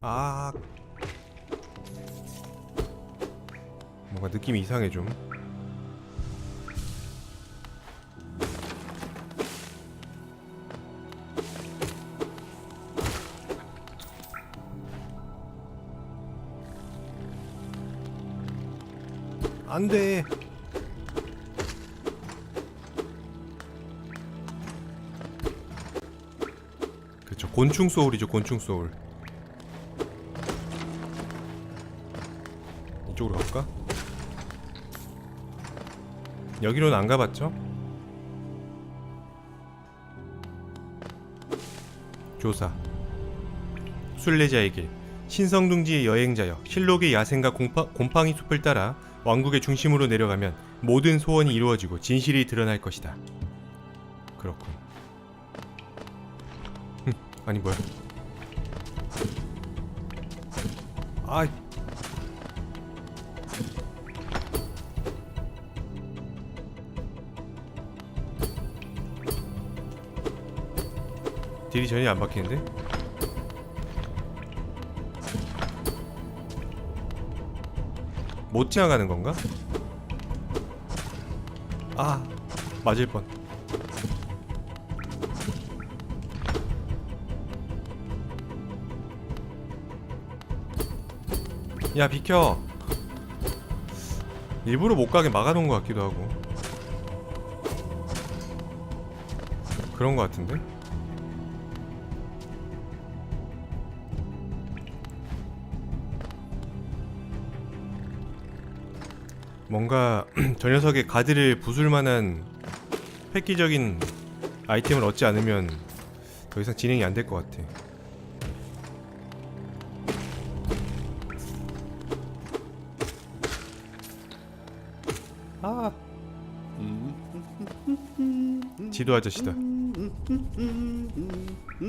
아. 뭔가 느낌이 이상해 좀. 안돼. 그쵸 곤충 소울이죠 곤충 소울 이쪽으로 갈까? 여기로는 안 가봤죠? 조사 순례자의 길 신성둥지의 여행자여 실록의 야생과 곰파, 곰팡이 숲을 따라 왕국의 중심으로 내려가면 모든 소원이 이루어지고 진실이 드러날 것이다 그렇군 흠, 아니 뭐야 아 딜이 전혀 안 박히는데? 못 지나가는 건가? 아 맞을 뻔 야 비켜 일부러 못 가게 막아놓은 것 같기도 하고 그런 것 같은데? 뭔가 저 녀석의 가드를 부술 만한 획기적인 아이템을 얻지 않으면 더 이상 진행이 안 될 것 같아. 아. 지도 아저씨다.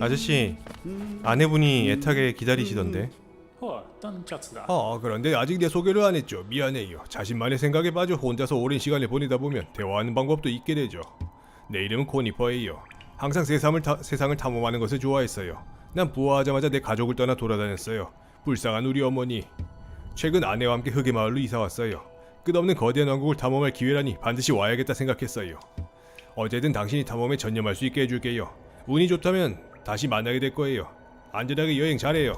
아저씨, 아내분이 애타게 기다리시던데. 어떤 짝스다. 아, 아 그런데 아직 내 소개를 안 했죠. 미안해요. 자신만의 생각에 빠져 혼자서 오랜 시간을 보내다 보면 대화하는 방법도 잊게 되죠. 내 이름은 코니퍼예요. 항상 세상을, 타, 세상을 탐험하는 것을 좋아했어요. 난 부화하자마자 내 가족을 떠나 돌아다녔어요. 불쌍한 우리 어머니. 최근 아내와 함께 흑의 마을로 이사 왔어요. 끝없는 거대한 왕국을 탐험할 기회라니 반드시 와야겠다 생각했어요. 어제든 당신이 탐험에 전념할 수 있게 해줄게요. 운이 좋다면 다시 만나게 될 거예요. 안전하게 여행 잘해요.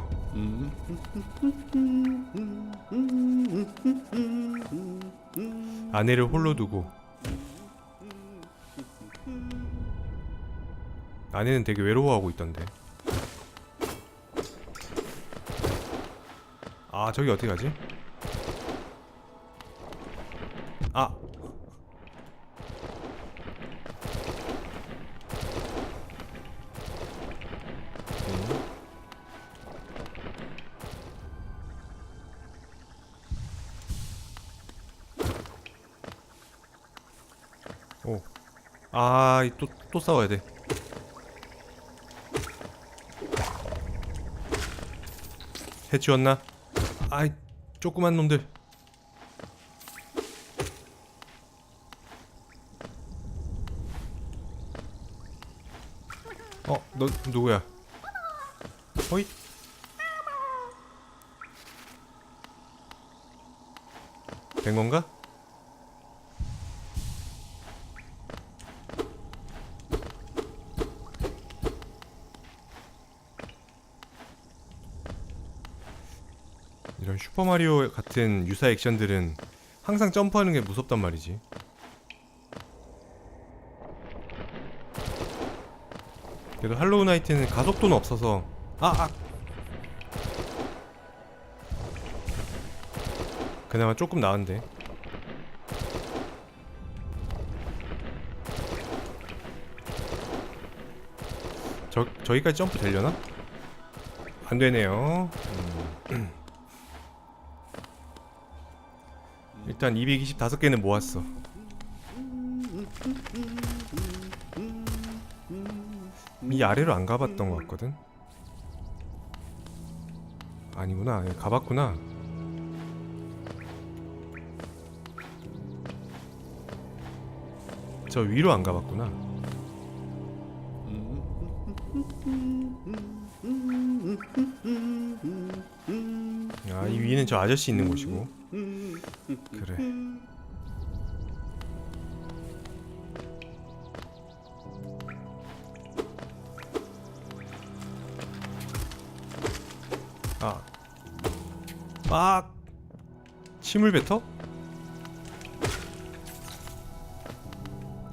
아내를 홀로 두고. 아내는 되게 외로워하고 있던데. 아 저기 어떻게 가지? 또, 또 싸워야 돼. 해치웠나? 아이, 조그만 놈들. 어, 너 누구야? 어이? 된 건가? 슈퍼마리오 같은 유사 액션들은 항상 점프하는 게 무섭단 말이지. 그래도 할로우 나이트는 가속도는 없어서 아, 아. 그나마 조금 나은데. 저 저기까지 점프 되려나? 안 되네요. 음. 일단 225개는 모았어. 이 아래로 안 가봤던 것 같거든. 아니구나. 여기 가봤구나. 저 위로 안 가봤구나. 아, 이 위는 저 아저씨 있는 곳이고. 침을 뱉어?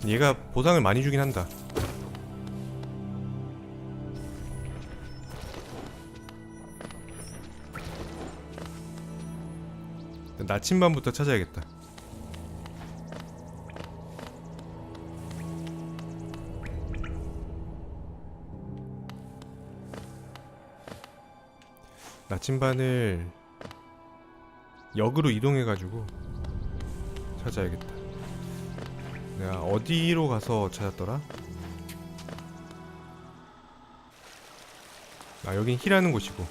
얘가 보상을 많이 주긴 한다. 나침반부터 찾아야겠다. 나침반을 역으로 이동해가지고 찾아야겠다. 내가 어디로 가서 찾았더라? 아 여긴 힐하는 곳이고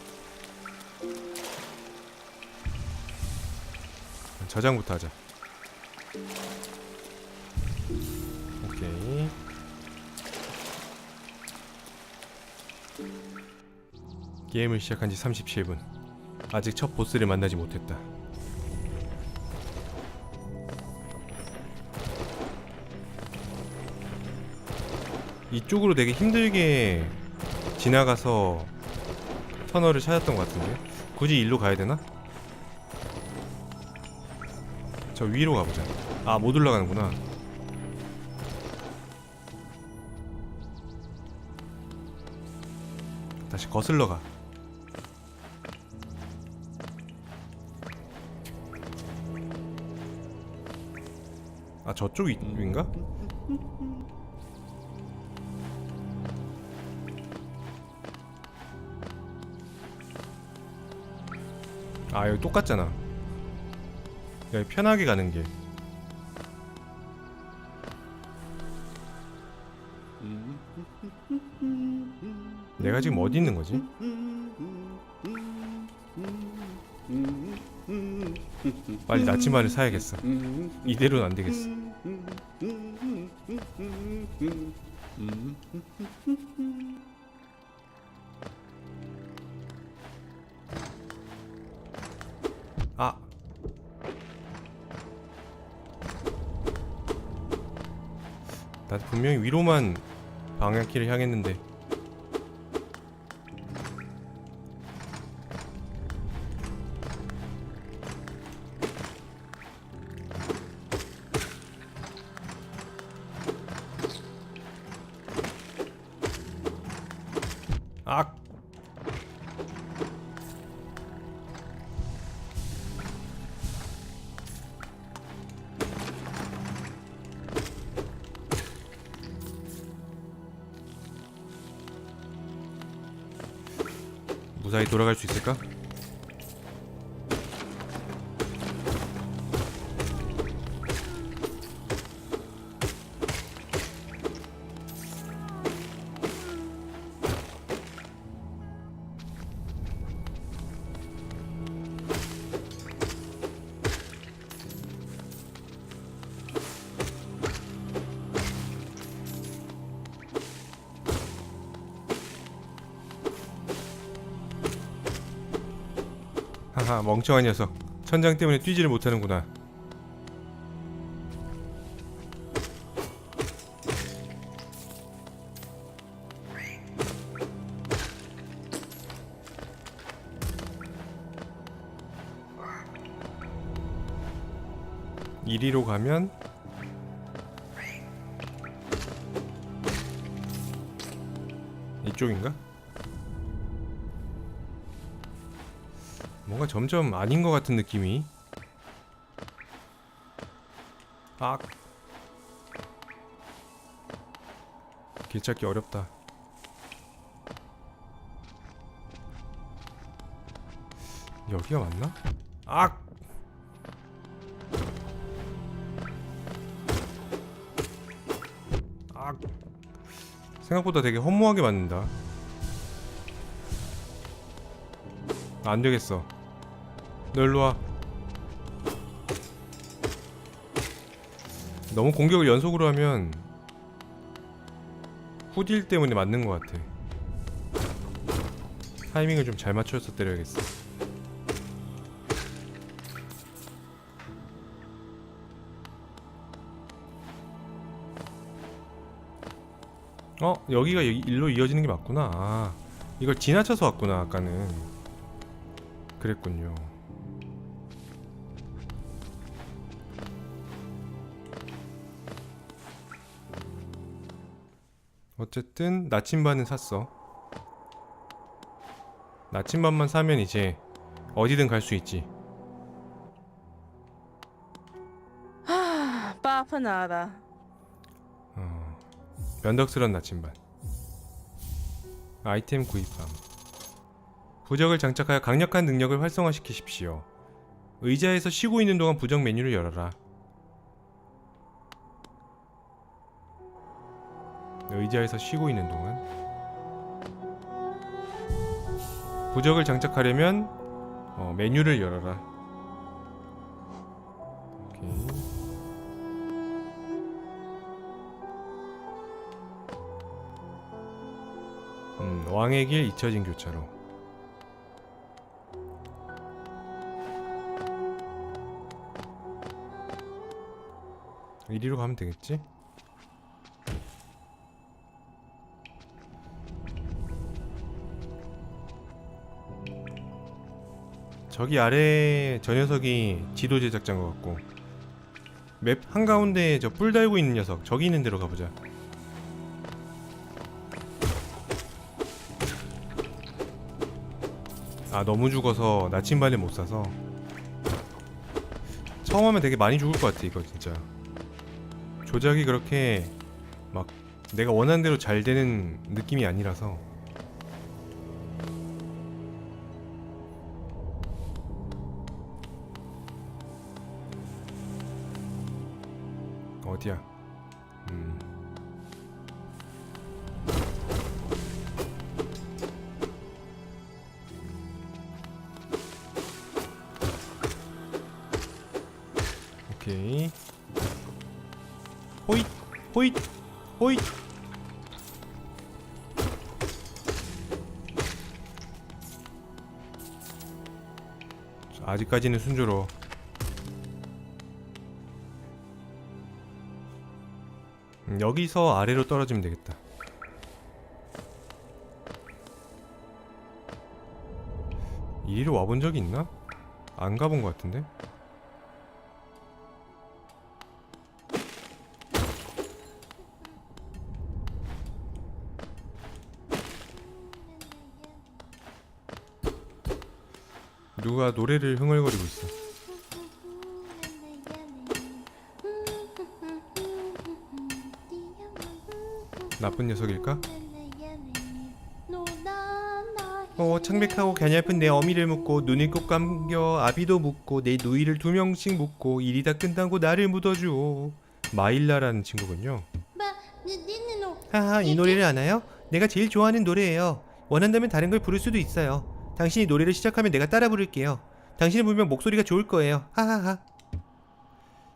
저장부터 하자. 오케이. 게임을 시작한 지 37분. 아직 첫 보스를 만나지 못했다. 이쪽으로 되게 힘들게 지나가서 터널을 찾았던 것 같은데 굳이 일로 가야 되나? 저 위로 가보자. 아, 못 올라가는구나. 다시 거슬러 가. 아, 저쪽 위, 위인가? 아, 여기 똑같잖아. 여기 편하게 가는 길. 내가 지금 어디 있는 거지? 빨리 나침반을 사야겠어. 이대로는 안 되겠어. 아, 나 분명히 위로만 방향키를 향했는데 무 하하 멍청한 녀석 천장 때문에 뛰지를 못하는구나 이리로 가면 이쪽인가? 뭔가 점점 아닌 것 같은 느낌이 아 길찾기 어렵다 여기가 맞나? 악! 악! 생각보다 되게 허무하게 맞는다 안 되겠어. 너 일로 와. 너무 공격을 연속으로 하면 후딜 때문에 맞는 것 같아. 타이밍을 좀 잘 맞춰서 때려야겠어. 어 여기가 여기 일로 이어지는 게 맞구나. 아, 이걸 지나쳐서 왔구나 아까는. 그랬군요. 어쨌든 나침반은 샀어. 나침반만 사면 이제 어디든 갈 수 있지. Papa nada. 어, 면덕스런 나침반. 아이템 구입함. 부적을 장착하여 강력한 능력을 활성화시키십시오. 의자에서 쉬고 있는 동안 부적 메뉴를 열어라. 의자에서 쉬고 있는 동안 부적을 장착하려면 어, 메뉴를 열어라. 음, 왕의 길 잊혀진 교차로. 이리로 가면 되겠지? 저기 아래 저 녀석이 지도 제작자인 것 같고. 맵 한가운데 저 뿔 달고 있는 녀석 저기 있는 데로 가보자. 아 너무 죽어서 나침반을 못 사서. 처음 하면 되게 많이 죽을 것 같아 이거 진짜. 조작이 그렇게 막 내가 원하는 대로 잘 되는 느낌이 아니라서 어디야? 음. 오케이. 호잇 호잇 호잇. 자, 아직까지는 순조로워 여기서 아래로 떨어지면 되겠다 이리로 와본 적이 있나? 안 가본 것 같은데? 누가 노래를 흥얼거리고 있어. 나쁜 녀석일까? 어, 창백하고 갸냘픈 내 어미를 묶고 눈을 꼭 감겨 아비도 묶고 내 누이를 두 명씩 묶고 일이 다 끝나고 나를 묻어줘. 마일라라는 친구군요. 하하, 이 노래를 아나요? 내가 제일 좋아하는 노래예요. 원한다면 다른 걸 부를 수도 있어요. 당신이 노래를 시작하면 내가 따라 부를게요. 당신이 부르면 목소리가 좋을 거예요. 하하하.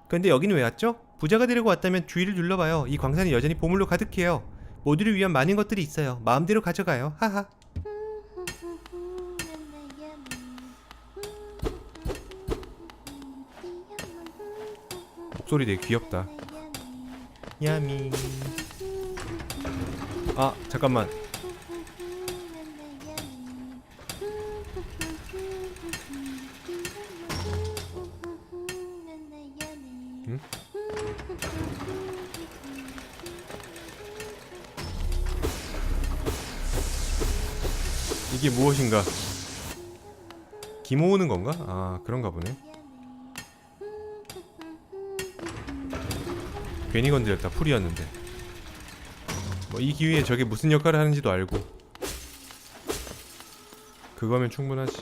그런데 여기는 왜 왔죠? 부자가 되려고 왔다면 주위를 둘러봐요. 이 광산이 여전히 보물로 가득해요. 모두를 위한 많은 것들이 있어요. 마음대로 가져가요. 하하. 목소리 되게 귀엽다. 야미. 아, 잠깐만. 무엇인가? 기 모으는 건가? 아, 그런가 보네. 괜히 건드렸다. 풀이었는데. 뭐 이 기회에 저게 무슨 역할을 하는지도 알고. 그거면 충분하지.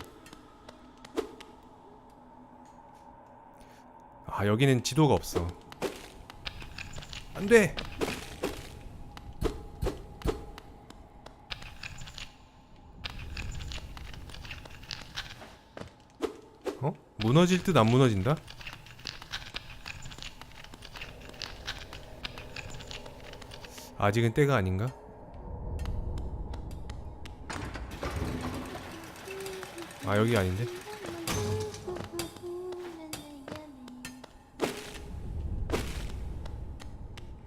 아, 여기는 지도가 없어. 안 돼. 어? 무너질 듯 안 무너진다? 아직은 때가 아닌가? 아 여기 아닌데?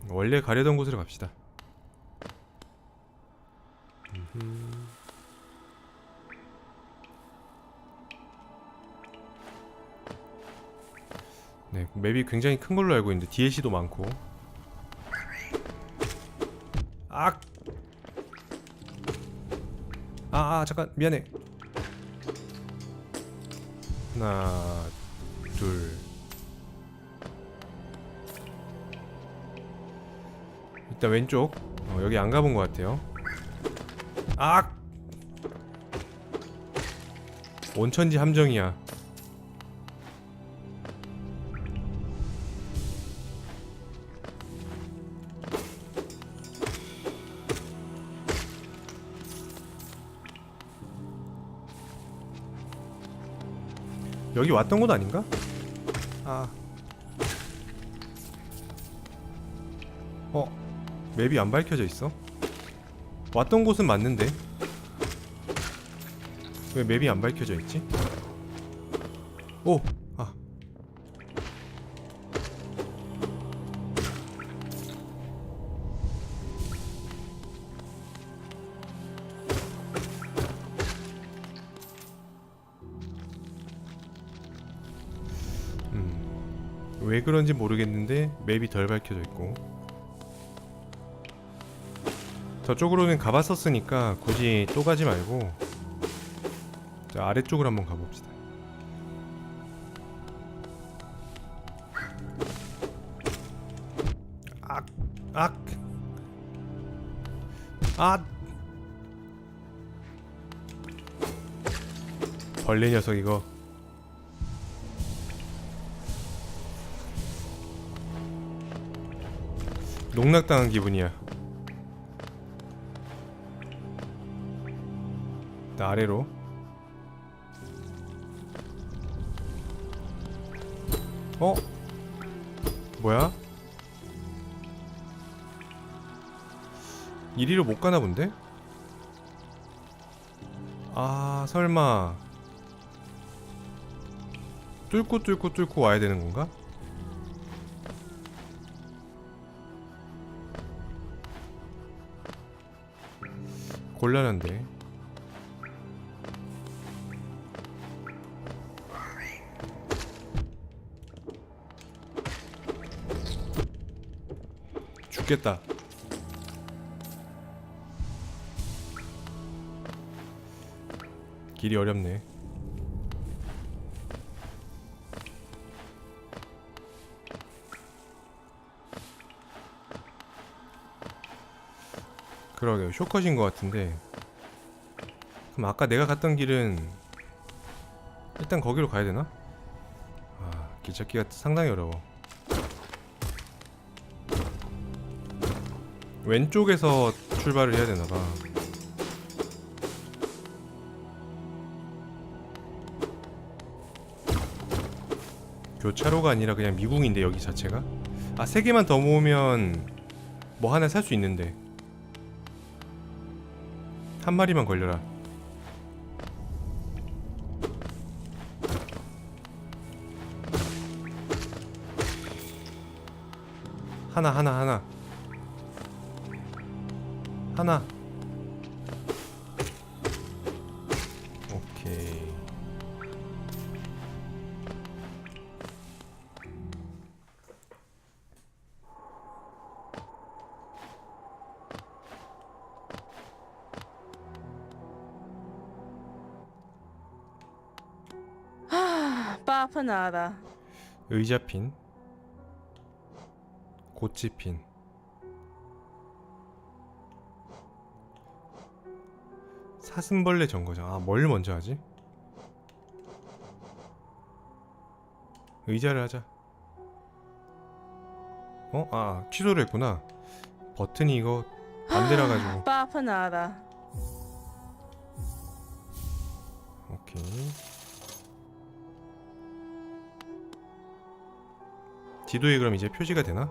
원래 가려던 곳으로 갑시다. 맵이 굉장히 큰 걸로 알고 있는데 DLC도 많고. 악! 아, 아 잠깐 미안해. 하나, 둘. 일단 왼쪽. 어, 여기 안 가본 것 같아요. 악! 온천지 함정이야. 여기 왔던 곳 아닌가? 아. 어. 맵이 안 밝혀져 있어? 왔던 곳은 맞는데. 왜 맵이 안 밝혀져 있지? 오. 그런지 모르겠는데 맵이 덜 밝혀져 있고 저쪽으로는 가봤었으니까 굳이 또 가지 말고 자 아래쪽으로 한번 가봅시다 악! 악! 아! 벌레 녀석 이거 농락당한 기분이야. 나 아래로. 어? 뭐야? 이리로 못 가나 본데? 아, 설마. 뚫고 뚫고 뚫고 와야 되는 건가? 곤란한데. 죽겠다. 길이 어렵네. 그러게요. 쇼컷인 것 같은데. 그럼 아까 내가 갔던 길은 일단 거기로 가야 되나? 아, 길 찾기가 상당히 어려워. 왼쪽에서 출발을 해야 되나 봐. 교차로가 아니라 그냥 미궁인데 여기 자체가? 아, 세 개만 더 모으면 뭐 하나 살 수 있는데. 한 마리만 걸려라. 하나 하나 하나 하나 Nada. 의자핀 고치핀 사슴벌레 정거장 아 뭘 먼저 하지? 의자를 하자 어? 아 취소를 했구나 버튼이 이거 반대라 가지고 Papa nada. 오케이 디도에 그럼 이제 표시가 되나?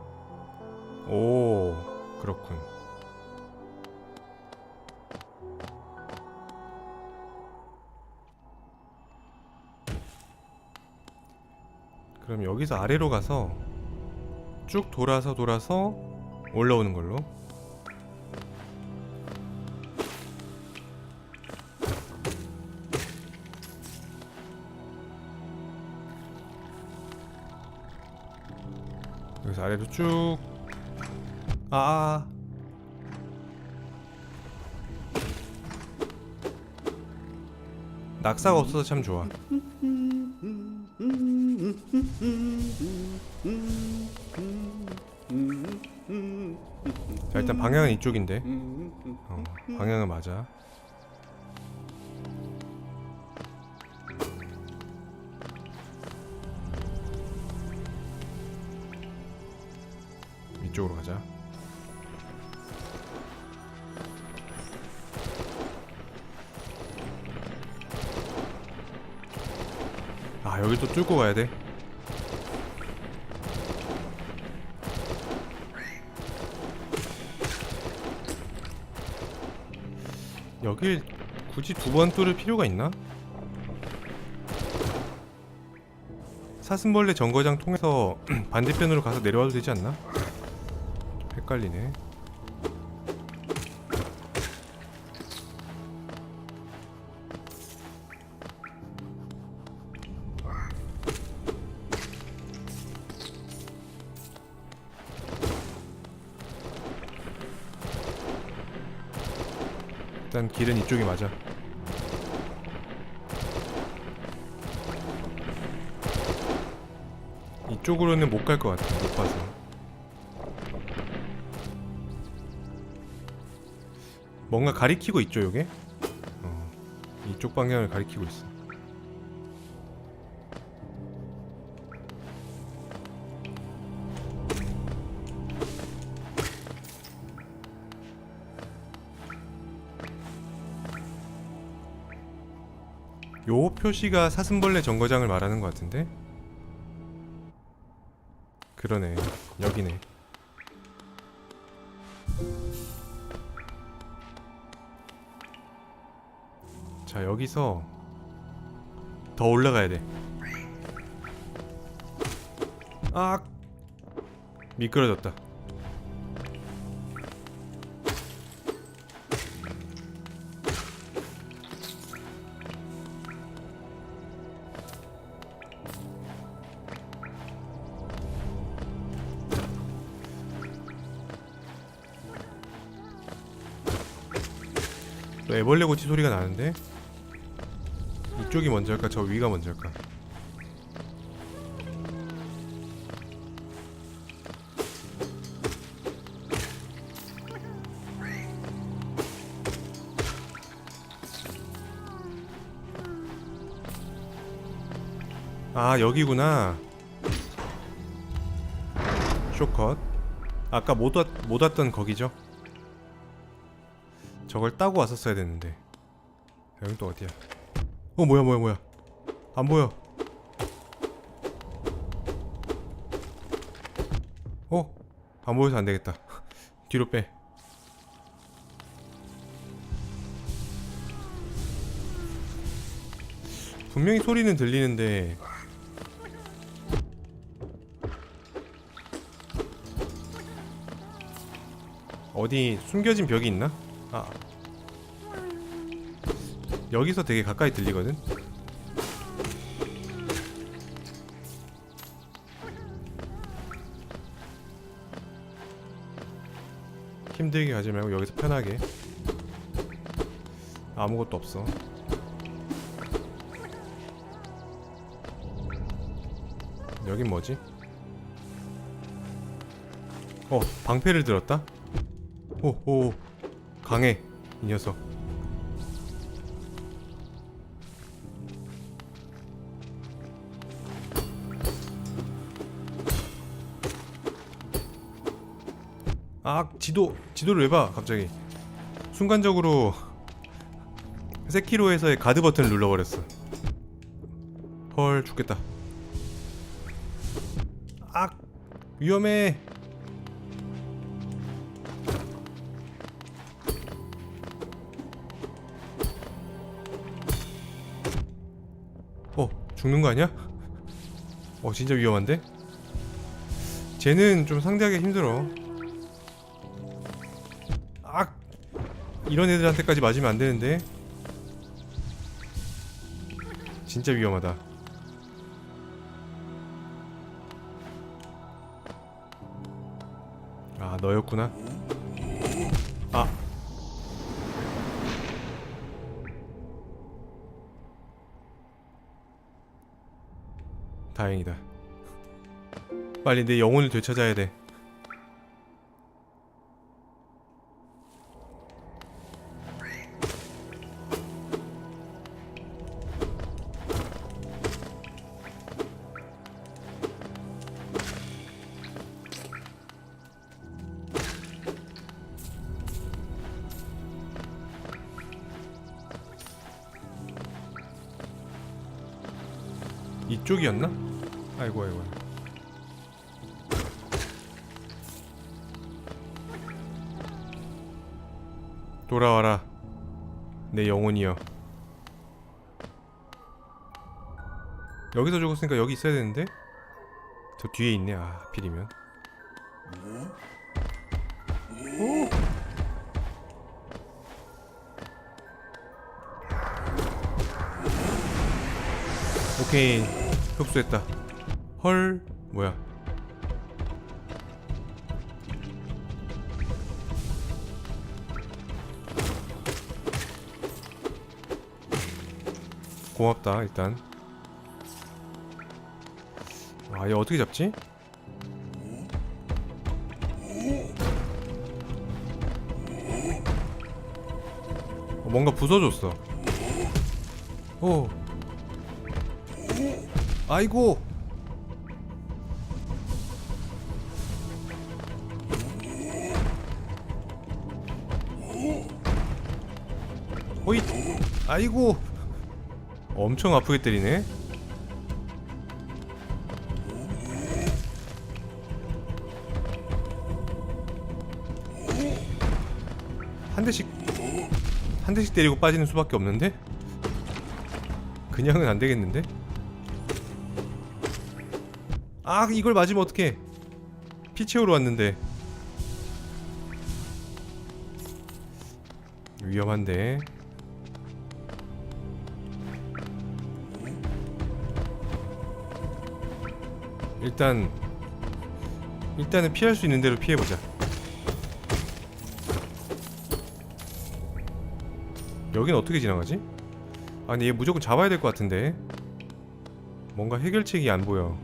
오 그렇군 그럼 여기서 아래로 가서 쭉 돌아서 돌아서 올라오는 걸로 여기서 아래로 쭉. 아. 낙사가 없어서 참 좋아. 자 일단 방향은 이쪽인데. 어, 방향은 맞아. 뚫고 가야 돼. 여길 굳이 두 번 뚫을 필요가 있나? 사슴벌레 정거장 통해서 반대편으로 가서 내려와도 되지 않나? 헷갈리네. 길은 이쪽이 맞아. 이쪽으로는 못 갈 것 같아. 못 봐서. 뭔가 가리키고 있죠, 요게? 어, 이쪽 방향을 가리키고 있어. 표시가 사슴벌레 정거장을 말하는 것 같은데? 그러네. 여기네. 자, 여기서 더 올라가야 돼. 아! 미끄러졌다. 애벌레 고치 소리가 나는데? 이쪽이 먼저일까? 저 위가 먼저일까? 아 여기구나. 쇼컷. 아까 못, 왔, 못 왔던 거기죠 저걸 따고 왔었어야 됐는데. 여기 또 어디야? 어 뭐야 뭐야 뭐야. 안 보여. 어? 안 보여서 안 되겠다. 뒤로 빼. 분명히 소리는 들리는데. 어디 숨겨진 벽이 있나? 아 여기서 되게 가까이 들리거든. 힘들게 가지 말고 여기서 편하게. 아무것도 없어. 여긴 뭐지? 어, 방패를 들었다? 오, 오, 강해, 이 녀석. 아 지도 지도를 왜 봐 갑자기. 순간적으로 세키로에서의 가드 버튼을 눌러버렸어. 헐 죽겠다. 악 위험해 죽는 거 아니야? 어 진짜 위험한데? 쟤는 좀 상대하기 힘들어 악! 이런 애들한테까지 맞으면 안 되는데 진짜 위험하다 아 너였구나 다행이다 빨리 내 영혼을 되찾아야 돼 이쪽이었나? 아이고 아이고. 돌아와라. 내 영혼이여. 여기서 죽었으니까 여기 있어야 되는데? 저 뒤에 있네 아 하필이면. 오. 오케이. 흡수했다 헐 뭐야? 고맙다 일단. 아얘 어떻게 잡지? 어, 뭔가 부서졌어. 오. 아이고 호잇 아이고. 엄청 아프게 때리네. 한 대씩 한 대씩 때리고 빠지는 수밖에 없는데? 그냥은 안 되겠는데? 아 이걸 맞으면 어떡해. 피 채우러 왔는데. 위험한데 일단 일단은 피할 수 있는 대로 피해보자 여긴 어떻게 지나가지? 아 근데 얘 무조건 잡아야 될 것 같은데 뭔가 해결책이 안 보여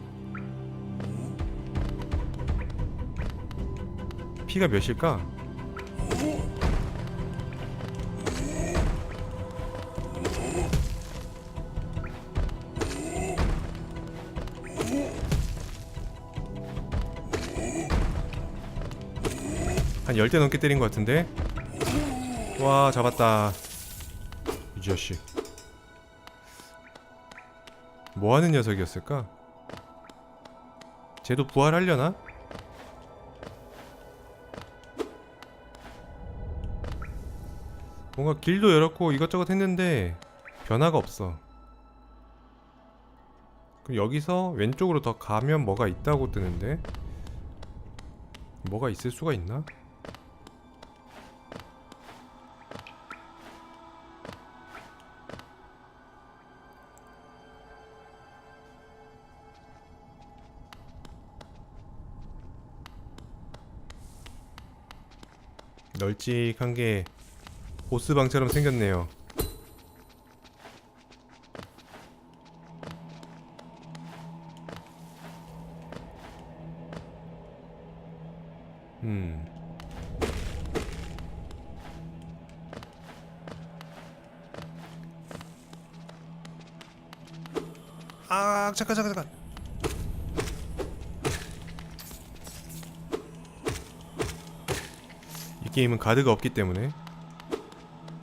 피가 몇일까? 한 10대 넘게 때린 것 같은데 와 잡았다 이 자식 뭐하는 녀석이었을까? 쟤도 부활하려나? 뭔가 길도 열었고 이것저것 했는데 변화가 없어 그럼 여기서 왼쪽으로 더 가면 뭐가 있다고 뜨는데 뭐가 있을 수가 있나? 널찍한 게 보스방처럼 생겼네요. 게임은 가드가 없기 때문에